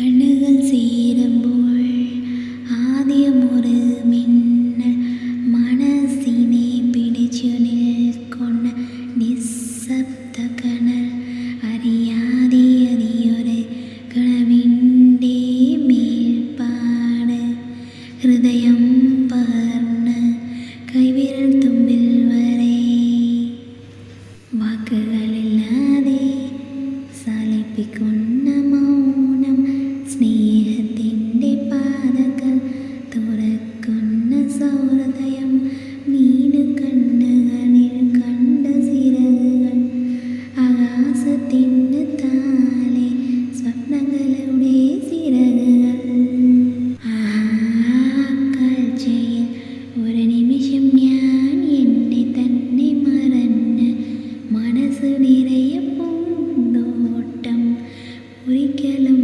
കണ്ണുകൾ ചേരുമ്പോൾ ആദ്യമൊരു മിന്നൽ മനസ്സിനെ പിടിച്ചു നിൽക്കുന്ന നിശബ്ദ കണൽ. അറിയാതെ അറിയൊരു കണവിന്റെ മേൽപ്പാട്. ഹൃദയം പകർന്ന് കൈവിരൽ തുമ്പിൽ വരെ. വാക്കുകളില്ലാതെ സാലിപ്പിക്കുന്ന ഒരിക്കലും